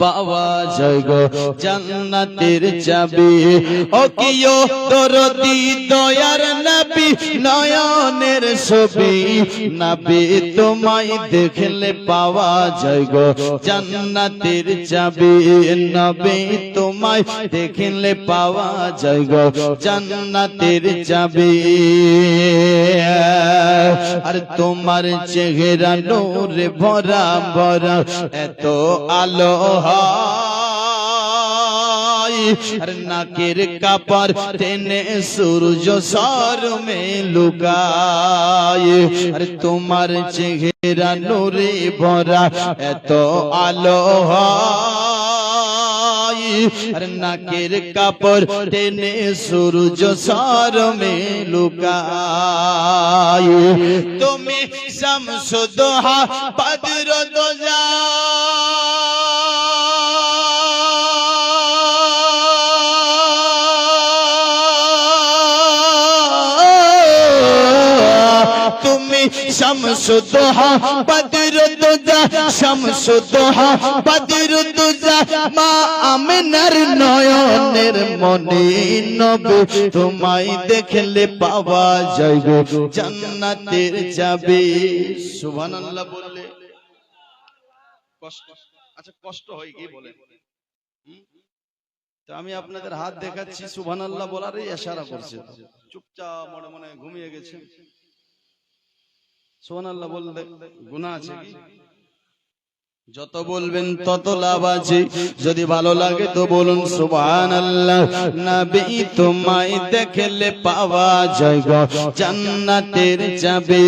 পাওয়া যায় গো জান্নাতের চাবি। ও কিও দরদি দয়ার নবী, নয়নের ছবি। নবী তোমায় দেখলে পাওয়া যায় গো জান্নাতের চাবি। নবী তোমায় দেখলে পাওয়া যায় গো জান্নাতের চাবি। আর তোমার চেহারা নূরে ভরা ভরা, এত আলো নাকের কাপড় টেনে সূর্য সর মে লুকায়। আর তোমার চেহারা নূরে ভরা, এত আলো হয়। আর নাকের কাপড় টেনে সূর্য সর মে লুকায়। তুমি শামসুদোহা বদর দোজা তুমি শামসুদোহা বদর দোজা শামসুদোহা বদর দোজা মা আমিনার নয়নের মনে নবে, তোমায় দেখলে পাওয়া যায় গো যাবে। সুবহানাল্লাহ বললে। কষ্ট। আচ্ছা কষ্ট হয় কি বলে তো আমি আপনাদের হাত দেখাচ্ছি, সুবহানাল্লাহ বলারই ইশারা করছে। চুপচাপ মনে মনে ঘুমিয়ে গেছে। সুবহানাল্লাহ বললে গুনাহ আছে কি যত বলবেন তত লাভ আছে। যদি ভালো লাগে তো বলুন সুবহান আল্লাহ নবী তোমায় দেখলে পাওয়া যায় গো। জান্নাতের যাবে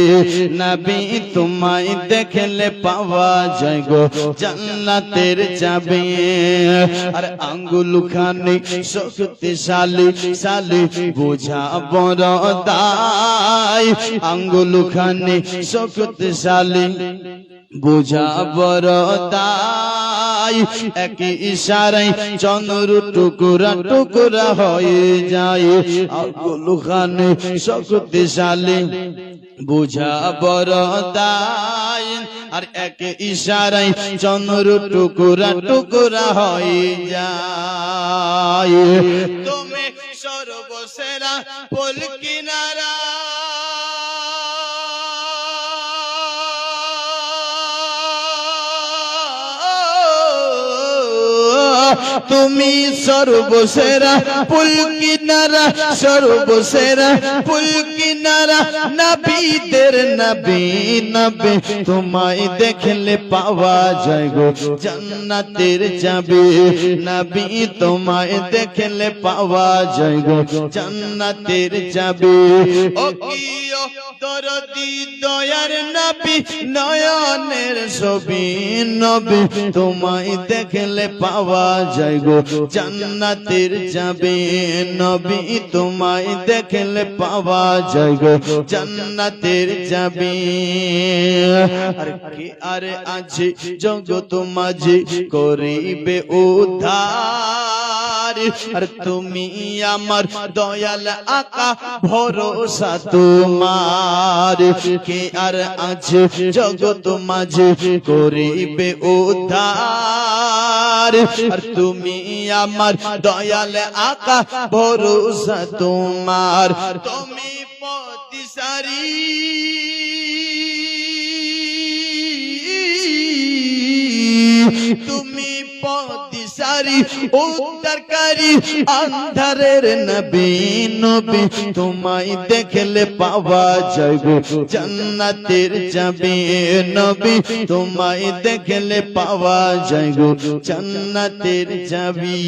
নবী তোমায় দেখলে পাওয়া যায় গো। জান্নাতের যাবে আর আঙ্গুল খানে শক্তিশালী শালী বোঝা বড় দায়। আঙ্গুল খানে শক্তিশালী বোঝা বড় তাই এক ইশারায় চন্দ্র টুকুরা টুকুরা হয়ে যায়। আগুল খানে শক্তিশালী, বোঝা বড় তাই আর এক ইশারায় চন্দ্র টুকুরা টুকুরা হয়ে যায়। তুমি সর্বসেরা পুল তুমি সর্বসেরা পুল কিনারা সর্বসেরা পুল কিনারা নবীদের নবী নবী, তোমায় দেখলে পাওয়া যায় গো, জান্নাতের যাবে নবী, তোমায় দেখলে পাওয়া যায় গো, জান্নাতের চাবি। ও কিও দরদি দয়ার নবী, নয়নের ছবি নবী। তোমায় দেখলে পাওয়া যায় গো, জান্নাতের যাবে নবী। তোমায় দেখলে পাওয়া যায় গো, জান্নাতের যাবে। আর কে আর আছে জগৎ মাঝে করিবে উদ্ধার? আর তুমি আমার দয়াল আকা, ভরসা তোমার। কে আর আছে জগৎ মাঝে করিবে উদ্ধার। আর তুমি আমার দয়াল আকা, ভরসা তোমার। তুমি পতিসারি তুমি পতিসারি উদ্ধারকারী আন্ধারের নবী নবী তোমায় দেখলে পাওয়া গো জান্নাতের যাবে নবী তোমায় দেখলে পাওয়া গো জান্নাতের যাবি।